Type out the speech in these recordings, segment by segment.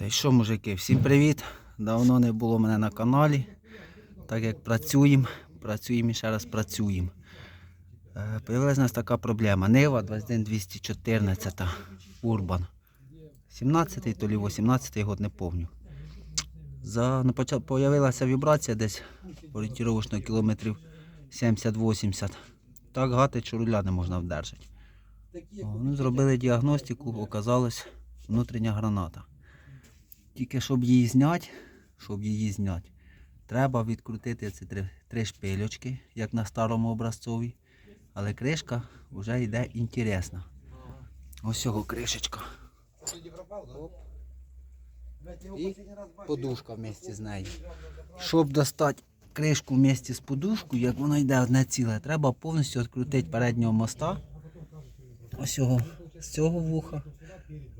Та й що, мужики, всім привіт! Давно не було мене на каналі. Так як працюємо, працюємо і ще раз працюємо. Е, Появилась у нас така проблема. Нива 21214 Урбан. 17-й, то лі 18-й год, не пам'ятаю. За, ну, поча- появилася вібрація десь орієнтировочно кілометрів 70-80. Так гати, що руля не можна вдержати. Ну, зробили діагностику, оказалось внутрішня граната. Тільки щоб її зняти, щоб її зняти, треба відкрутити ці три, три шпильочки, як на старому образцові. Але кришка вже йде інтересна. Ось цього кришечка. І подушка вместе з нею. Щоб достати кришку вместе з подушкою, як вона йде одне ціле, треба повністю відкрутити переднього моста. Ось цього, з цього вуха,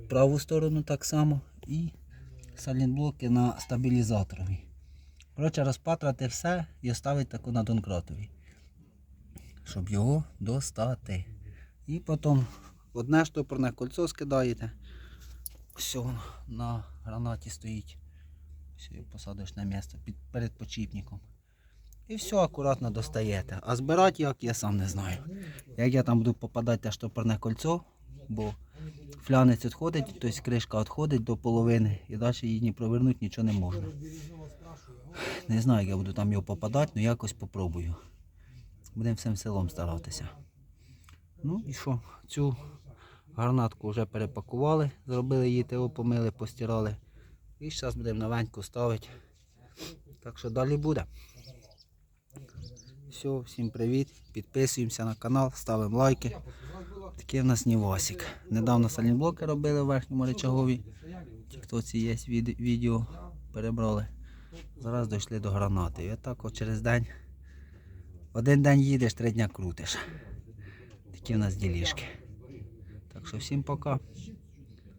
праву сторону так само і салінблоки на стабілізаторові. Коротше, розпатрати все і оставити таку на донкратові, щоб його достати. І потім одне штопорне кольцо скидаєте. Все на гранаті стоїть. Все, посадиш на місце під, перед почіпником. І все акуратно достаєте. А збирати як, я сам не знаю. Як я там буду попадати те штопорне кольцо, бо флянець відходить, тобто кришка відходить до половини і далі її ні провернути нічого не можна. Не знаю, як я буду там його попадати, але якось попробую. Будемо всім селом старатися. Ну і що, цю гарнатку вже перепакували, зробили її ТО, помили, постирали. І зараз будемо новеньку ставити. Так що далі буде. Все, всім привіт. Підписуємося на канал, ставимо лайки. Такий в нас Нівосик. Недавно салінблоки робили в верхньому речагові. Ті, хто ці є відео перебрали. Зараз дійшли до гранати. І отак от через день. Один день їдеш, три дня крутиш. Такі в нас ділішки. Так що всім пока.